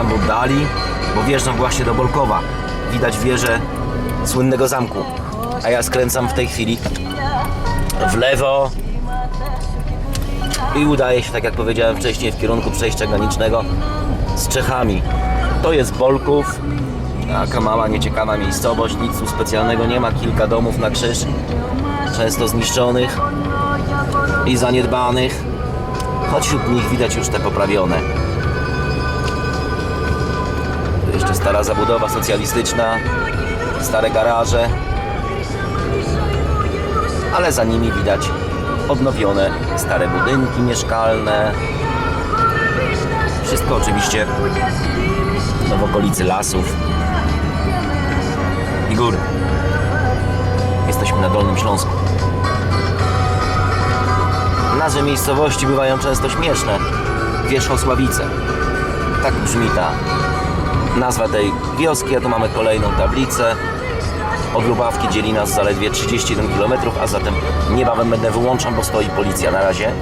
tam w oddali, bo wjeżdżam właśnie do Bolkowa. Widać wieżę słynnego zamku. A ja skręcam w tej chwili w lewo i udaje się, tak jak powiedziałem wcześniej, w kierunku przejścia granicznego z Czechami. To jest Bolków, taka mała, nieciekawa miejscowość, nic tu specjalnego nie ma, kilka domów na krzyż, często zniszczonych i zaniedbanych, choć wśród nich widać już te poprawione. Jeszcze stara zabudowa socjalistyczna, stare garaże, ale za nimi widać odnowione stare budynki mieszkalne. Wszystko oczywiście w okolicy lasów i gór. Jesteśmy na Dolnym Śląsku. Nazwy miejscowości bywają często śmieszne. Wierzchosławice. Tak brzmi ta nazwa tej wioski, a tu mamy kolejną tablicę. Od Lubawki dzieli nas zaledwie 31 km, a zatem niebawem będę wyłączam, bo stoi policja na razie.